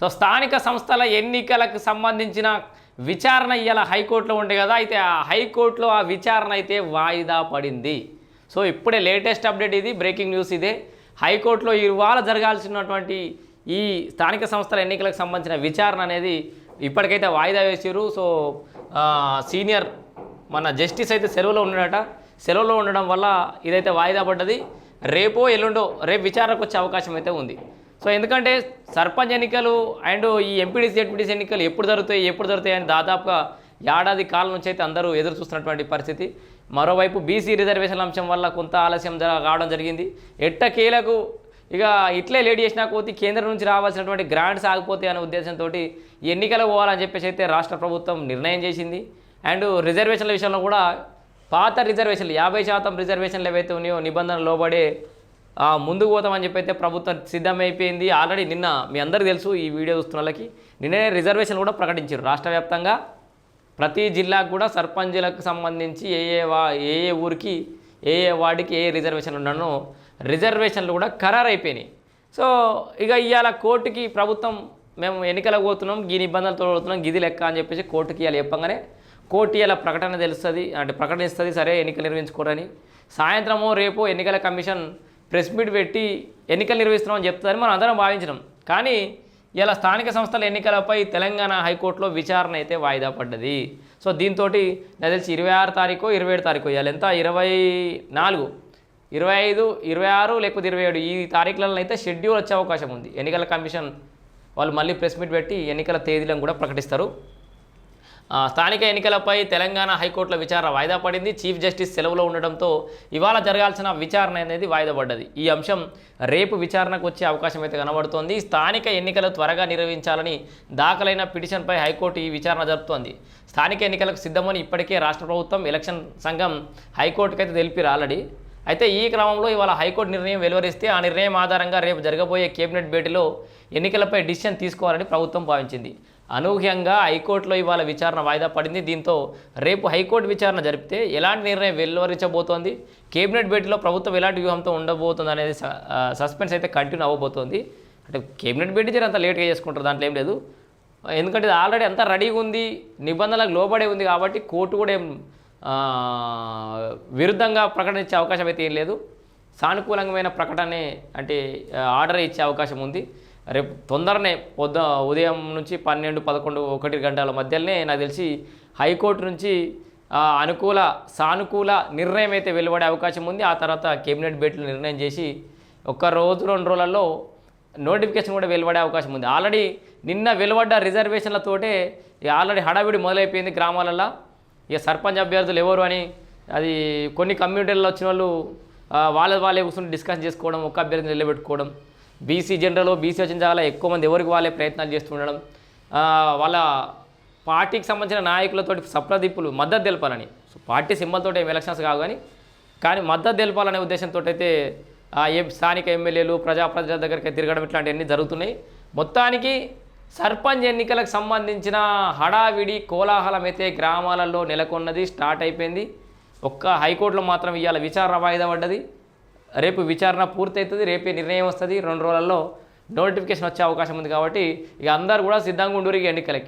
So స్థానిక సంస్థల ఎన్నికలకు సంబంధించిన విచారణ ఇవాళ హైకోర్టులో ఉండే కదా అయితే ఆ హైకోర్టులో ఆ విచారణ అయితే వాయిదా పడింది. సో ఇప్పుడే లేటెస్ట్ అప్డేట్ ఇది బ్రేకింగ్ న్యూస్ ఇదే. హైకోర్టులో ఇవాళ జరగాల్సినటువంటి ఈ స్థానిక సంస్థల ఎన్నికలకు సంబంధించిన విచారణ అనేది ఇప్పటికైతే వాయిదా వేసారు సో సీనియర్ మన జస్టిస్ అయితే సెలవులో ఉన్నాడట. సెలవులో ఉండడం వల్ల ఇదైతే వాయిదా పడ్డది. రేపో ఎల్లుండో రేపు విచారణకు వచ్చే అవకాశం అయితే ఉంది. సో ఎందుకంటే సర్పంచ్ ఎన్నికలు అండ్ ఈ ఎంపీడీసీ ఎంపీడీసీ ఎన్నికలు ఎప్పుడు జరుగుతాయి ఎప్పుడు జరుగుతాయి అని దాదాపుగా ఏడాది కాలం నుంచి అయితే అందరూ ఎదురు చూస్తున్నటువంటి పరిస్థితి. మరోవైపు బీసీ రిజర్వేషన్ అంశం వల్ల కొంత ఆలస్యం జర కావడం జరిగింది. ఎట్టకేలకు ఇక ఇట్లే లేట్ చేసినా పోతే కేంద్రం నుంచి రావాల్సినటువంటి గ్రాంట్స్ ఆగిపోతాయి అనే ఉద్దేశంతో ఎన్నికలు పోవాలని చెప్పేసి అయితే రాష్ట్ర ప్రభుత్వం నిర్ణయం చేసింది. అండ్ రిజర్వేషన్ల విషయంలో కూడా పాత రిజర్వేషన్లు యాభై శాతం రిజర్వేషన్లు ఏవైతే ఉన్నాయో నిబంధనలు లోబడే ముందుకు పోతామని చెప్పి అయితే ప్రభుత్వం సిద్ధమైపోయింది. ఆల్రెడీ నిన్న మీ అందరికీ తెలుసు ఈ వీడియో చూస్తున్న వాళ్ళకి. నిన్ననే రిజర్వేషన్ కూడా ప్రకటించారు. రాష్ట్ర వ్యాప్తంగా ప్రతి జిల్లాకు కూడా సర్పంచులకు సంబంధించి ఏ ఏ వా ఏ ఏ ఊరికి ఏ ఏ వార్డుకి ఏ రిజర్వేషన్లు ఉన్నానో రిజర్వేషన్లు కూడా ఖరారు అయిపోయినాయి సో ఇక ఇవాళ కోర్టుకి ప్రభుత్వం మేము ఎన్నికలకు పోతున్నాం ఈ నిబంధనలతో పోతున్నాం గిది లెక్క అని చెప్పేసి కోర్టుకి ఇవాళ చెప్పంగానే కోర్టు ఇలా ప్రకటన తెలుస్తుంది అంటే ప్రకటిస్తుంది సరే ఎన్నికలు నిర్వహించుకోరని. సాయంత్రము రేపు ఎన్నికల కమిషన్ ప్రెస్ మీట్ పెట్టి ఎన్నికలు నిర్వహిస్తున్నామని చెప్తారని మనం అందరం భావించినాం. కానీ ఇలా స్థానిక సంస్థల ఎన్నికలపై తెలంగాణ హైకోర్టులో విచారణ అయితే వాయిదా పడ్డది. సో దీంతో నాకు తెలిసి ఇరవై ఆరు తారీఖు ఇరవై ఏడు తారీఖు ఇవాళ ఎంత? ఇరవై నాలుగు. ఇరవై ఐదు ఇరవై ఆరు లేకపోతే ఇరవై ఏడు. ఈ తారీఖులలో అయితే షెడ్యూల్ వచ్చే అవకాశం ఉంది. ఎన్నికల కమిషన్ వాళ్ళు మళ్ళీ ప్రెస్ మీట్ పెట్టి ఎన్నికల తేదీలను కూడా ప్రకటిస్తారు. స్థానిక ఎన్నికలపై తెలంగాణ హైకోర్టులో విచారణ వాయిదా పడింది. చీఫ్ జస్టిస్ సెలవులో ఉండడంతో ఇవాళ జరగాల్సిన విచారణ అనేది వాయిదా పడ్డది. ఈ అంశం రేపు విచారణకు వచ్చే అవకాశం అయితే కనబడుతోంది. స్థానిక ఎన్నికలు త్వరగా నిర్వహించాలని దాఖలైన పిటిషన్పై హైకోర్టు ఈ విచారణ జరుపుతోంది. స్థానిక ఎన్నికలకు సిద్ధమని ఇప్పటికే రాష్ట్ర ప్రభుత్వం ఎలక్షన్ సంఘం హైకోర్టుకి అయితే తెలిపిరు ఆల్రెడీ అయితే ఈ క్రమంలో ఇవాళ హైకోర్టు నిర్ణయం వెలువరిస్తే ఆ నిర్ణయం ఆధారంగా రేపు జరగబోయే కేబినెట్ భేటీలో ఎన్నికలపై డిసిషన్ తీసుకోవాలని ప్రభుత్వం భావించింది. అనూహ్యంగా హైకోర్టులో ఇవాళ విచారణ వాయిదా పడింది. దీంతో రేపు హైకోర్టు విచారణ జరిపితే ఎలాంటి నిర్ణయం వెలువరించబోతోంది? కేబినెట్ భేటీలో ప్రభుత్వం ఎలాంటి వ్యూహంతో ఉండబోతుంది అనేది సస్పెన్స్ అయితే కంటిన్యూ అవ్వబోతోంది. అంటే కేబినెట్ భేటీ జర అంత లేట్గా చేసుకుంటారు దాంట్లో ఏం లేదు. ఎందుకంటే ఇది ఆల్రెడీ అంతా రెడీగా ఉంది నిబంధనలకు లోబడే ఉంది కాబట్టి కోర్టు కూడా ఏం విరుద్ధంగా ప్రకటించే అవకాశం అయితే ఏం లేదు. సానుకూలమైన ప్రకటనే అంటే ఆర్డర్ ఇచ్చే అవకాశం ఉంది. రేపు తొందరనే పొద్దు ఉదయం నుంచి పన్నెండు పదకొండు ఒకటి గంటల మధ్యలోనే నాకు తెలిసి హైకోర్టు నుంచి అనుకూల సానుకూల నిర్ణయం అయితే వెలువడే అవకాశం ఉంది. ఆ తర్వాత కేబినెట్ భేటీలు నిర్ణయం చేసి ఒక్క రోజు రెండు రోజులలో నోటిఫికేషన్ కూడా వెలువడే అవకాశం ఉంది. ఆల్రెడీ నిన్న వెలువడ్డ రిజర్వేషన్లతోటే ఆల్రెడీ హడావిడి మొదలైపోయింది గ్రామాలలో ఇక సర్పంచ్ అభ్యర్థులు ఎవరు అని అది కొన్ని కమ్యూనిటీల్లో వచ్చిన వాళ్ళు వాళ్ళ వాళ్ళే కూర్చొని డిస్కస్ చేసుకోవడం ఒక్క అభ్యర్థిని నిలబెట్టుకోవడం బీసీ జనరల్ బీసీ వచ్చిన చాలా ఎక్కువ మంది ఎవరికి వాళ్ళే ప్రయత్నాలు చేస్తుండడం వాళ్ళ పార్టీకి సంబంధించిన నాయకులతోటి సప్రదిప్పులు మద్దతు తెలపాలని. సో పార్టీ సింబల్తో ఏం ఎలక్షన్స్ కావు కానీ కానీ మద్దతు తెలపాలనే ఉద్దేశంతో అయితే ఏ స్థానిక ఎమ్మెల్యేలు ప్రజాప్రతినిధుల దగ్గరికి తిరగడం ఇట్లాంటివన్నీ జరుగుతున్నాయి. మొత్తానికి సర్పంచ్ ఎన్నికలకు సంబంధించిన హడావిడి కోలాహలం అయితే గ్రామాలలో నెలకొన్నది స్టార్ట్ అయిపోయింది. ఒక్క హైకోర్టులో మాత్రం ఇవాళ విచారణ వాయిదా పడ్డది. రేపు విచారణ పూర్తవుతుంది రేపే నిర్ణయం వస్తుంది. రెండు రోజులలో నోటిఫికేషన్ వచ్చే అవకాశం ఉంది కాబట్టి ఇక అందరు కూడా సిద్ధంగా ఉండరు ఇక ఎన్నికలకి.